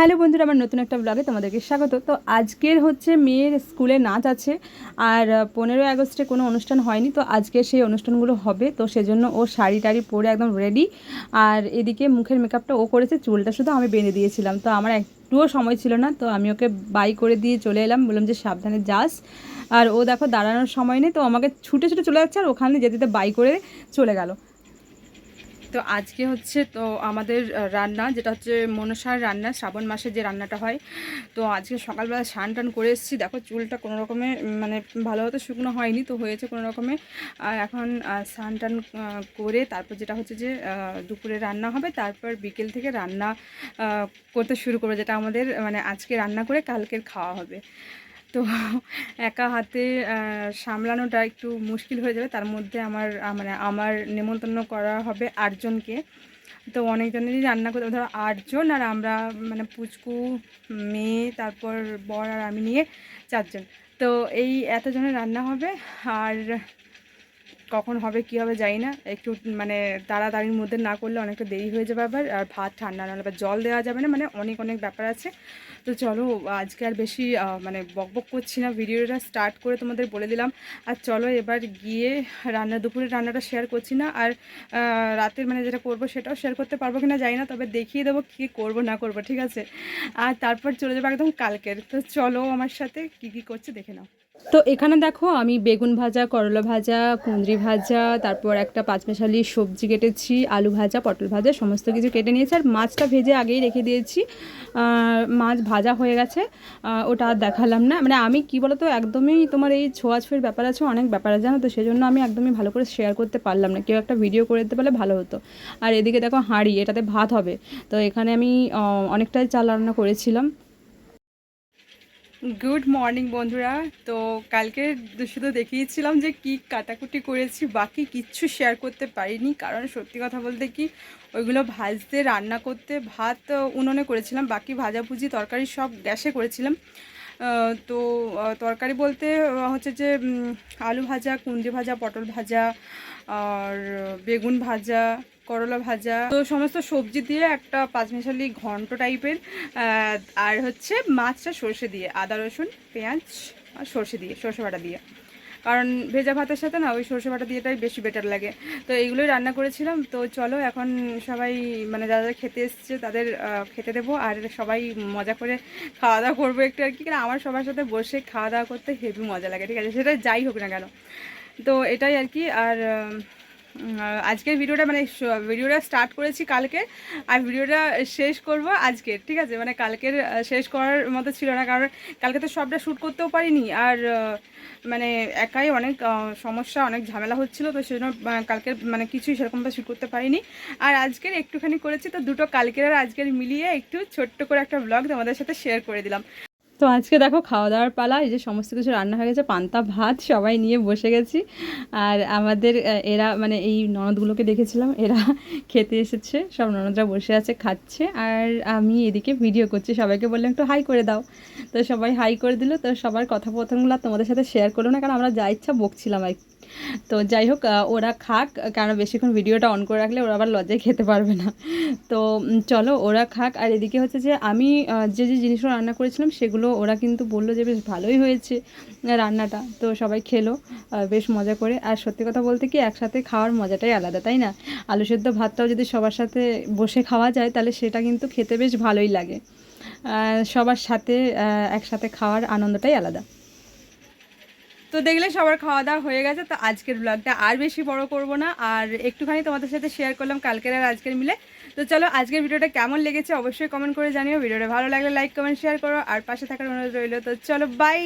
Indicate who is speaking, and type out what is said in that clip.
Speaker 1: Hello বন্ধুরা, আমার নতুন একটা ব্লগে তোমাদেরকে স্বাগত। তো আজকের হচ্ছে মেয়ের স্কুলে নাচ আছে আর পনেরোই আগস্টে কোনো অনুষ্ঠান হয়নি, তো আজকে সেই অনুষ্ঠানগুলো হবে, তো সেজন্য ও শাড়ি টাড়ি পরে একদম রেডি আর এদিকে মুখের মেকআপটা ও করেছে, চুলটা শুধু আমি বেঁধে দিয়েছিলাম। তো আমার একটুও সময় ছিল না, তো আমি ওকে বাই করে দিয়ে চলে এলাম, বললাম যে সাবধানে যাস। আর ও দেখো দাঁড়ানোর সময় নেই, তো আমাকে ছুটে ছুটে চলে যাচ্ছে আর ওখানে যেতে যেতে বাই করে চলে গেল। তো আজকে হচ্ছে তো আমাদের রান্না, যেটা হচ্ছে মনসার রান্না, শ্রাবণ মাসে যে রান্নাটা হয়, তো আজকে সকালবেলা স্নান টান করে এসেছি। দেখো চুলটা কোনো রকমে মানে ভালোভাবে শুকনো হয়নি, তো হয়েছে কোনো রকমে। আর এখন স্নান টান করে তারপর যেটা হচ্ছে যে দুপুরে রান্না হবে, তারপর বিকেল থেকে রান্না করতে শুরু করবে, যেটা আমাদের মানে আজকে রান্না করে কালকের খাওয়া হবে। তো একা হাতে সামলানোটা একটু মুশকিল হয়ে যাবে। তার মধ্যে আমার মানে আমার নেমন্তন্ন করা হবে আটজনকে। তো অনেকজনেরই রান্না করতে ধরো আটজন আর আমরা মানে পুচকু, মেয়ে, তারপর বর আর আমি নিয়ে চারজন। তো এই এতজনের রান্না হবে। আর কখন হবে, কি হবে জানি না। একটু মানে তাড়াতাড়ির মধ্যে না করলে অনেকটা দেরি হয়ে যাবে আবার, আর ভাত ঠান্ডা না হলে আবার জল দেওয়া যাবে না মানে অনেক অনেক ব্যাপার আছে। তো চলো, আজকে আর বেশি মানে বকবক করছি না, ভিডিওটা স্টার্ট করে তোমাদের বলে দিলাম। আর চলো এবার গিয়ে রান্না, দুপুরের রান্নাটা শেয়ার করছি না, আর রাতের মানে যেটা করব সেটাও শেয়ার করতে পারব কিনা জানি না, তবে দেখিয়ে দেবো কী করব, না করব, ঠিক আছে? আর তারপর চলে যাব একদম কালকের। তো চলো আমার সাথে কি কি করছে দেখে নাও। তো এখানে দেখো আমি বেগুন ভাজা, করলা ভাজা, কুঁদরি ভাজা, তারপর একটা পাঁচমেশালি সবজি কেটেছি, আলু ভাজা, পটল ভাজা, সমস্ত কিছু কেটে নিয়েছি আর মাছটা ভেজে আগেই রেখে দিয়েছি। মাছ ভাজা হয়ে গেছে। ওটা আর দেখালাম না। মানে আমি কি বলতো, একদমই তোমার এই ছোঁয়াছুঁয়ের ব্যাপার আছে, অনেক ব্যাপার আছে, জানো তো? সেই জন্য আমি একদমই ভালো করে শেয়ার করতে পারলাম না। কেউ একটা ভিডিও করে দিতে পারলে ভালো হতো। আর এদিকে দেখো হাঁড়ি, এটাতে ভাত হবে। তো এখানে আমি অনেকটাই চাল রান্না করেছিলাম। গুড মর্নিং বন্ধুরা। তো কালকে শুধু দেখিয়েছিলাম যে কি কাটাকুটি করেছি, বাকি কিচ্ছু শেয়ার করতে পারিনি। কারণ সত্যি কথা বলতে কি, ওইগুলো ভাজতে, রান্না করতে, ভাত, উনুনে করেছিলাম। বাকি ভাজাভুজি, তরকারি সব গ্যাসে করেছিলাম। তো তরকারি বলতে হচ্ছে যে আলু ভাজা, কুন্দি ভাজা, পটল ভাজা, আর বেগুন ভাজা, করলা ভাজা। তো সমস্ত সবজি দিয়ে একটা পাঁচমিশালি ঘন্ট টাইপের আর হচ্ছে মাছটা সর্ষে দিয়ে, আদা রসুন, পেঁয়াজ আর সর্ষে দিয়ে, সর্ষে বাটা দিয়ে। কারণ ভেজা ভাতের সাথে না ওই সর্ষে বাটা দিয়েটাই বেশি বেটার লাগে। তো এইগুলোই রান্না করেছিলাম। তো চলো এখন সবাই মানে যারা যারা খেতে এসছে তাদের খেতে দেবো। আর সবাই মজা করে খাওয়া দাওয়া করব একটু আর কি। কারণ আমার সবার সাথে বসে খাওয়া দাওয়া করতে হেভি মজা লাগে, ঠিক আছে? সেটা যাই হোক না কেন। তো এটাই আর কি। আর আজকের ভিডিওটা মানে ভিডিওটা স্টার্ট করেছি কালকে, আর ভিডিওটা শেষ করব আজকে ঠিক আছে? মানে কালকের শেষ করার মতো ছিল না, কারণ কালকে তো সবটা শ্যুট করতেও পারিনি, আর মানে একাই অনেক সমস্যা, অনেক ঝামেলা হচ্ছিল, তো সেজন্য কালকের মানে কিছুই সেরকমভাবে শ্যুট করতে পারিনি। আর আজকের একটুখানি করেছি, তো দুটো কালকের আর আজকের মিলিয়ে একটু ছোট্ট করে একটা ব্লগ তোমাদের সাথে শেয়ার করে দিলাম। তো আজকে দেখো খাওয়া দাওয়ার পালা, এই যে সমস্ত কিছু রান্না হয়ে গেছে, পান্তা, ভাত, সবাই নিয়ে বসে গেছি। আর আমাদের এরা মানে এই ননদগুলোকে দেখেছিলাম, এরা খেতে এসেছে, সব ননদরা বসে আছে, খাচ্ছে। আর আমি এদিকে ভিডিও করছি, সবাইকে বললাম, একটু হাই করে দাও। তো সবাই হাই করে দিল, তো সবার কথোপকথনগুলো তোমাদের সাথে শেয়ার করল না, কারণ আমরা যা ইচ্ছা বকছিলাম আর। তো যাই হোক ওরা খাক কারণ বেশিক্ষণ ভিডিওটা অন করে রাখলে ওরা আবার লজ্জায় খেতে পারবে না। তো চলো ওরা খাক। আর এদিকে হচ্ছে যে, আমি যে যে জিনিসগুলো রান্না করেছিলাম, সেগুলো ওরা কিন্তু বলল যে, বেশ ভালোই হয়েছে রান্নাটা। তো সবাই খেলো বেশ মজা করে। আর সত্যি কথা বলতে কি, একসাথে খাওয়ার মজাটাই আলাদা, তাই না? আলু সেদ্ধ ভাতটাও যদি সবার সাথে বসে খাওয়া যায়, তাহলে সেটা কিন্তু খেতে বেশ ভালোই লাগে। সবার সাথে একসাথে খাওয়ার আনন্দটাই আলাদা। তো দেখলে সবার খাওয়া দাওয়া হয়ে গেছে, তো আজকের ব্লগটা আর বেশি বড় করব না। আর একটুখানি তোমাদের সাথে শেয়ার করলাম কালকের আর আজকের মিলে। তো চলো আজকের ভিডিওটা কেমন লেগেছে অবশ্যই কমেন্ট করে জানিও। ভিডিওটা ভালো লাগলে লাইক কমেন্ট শেয়ার করো। আর পাশে থাকার অনুরোধ রইল, তো চলো বাই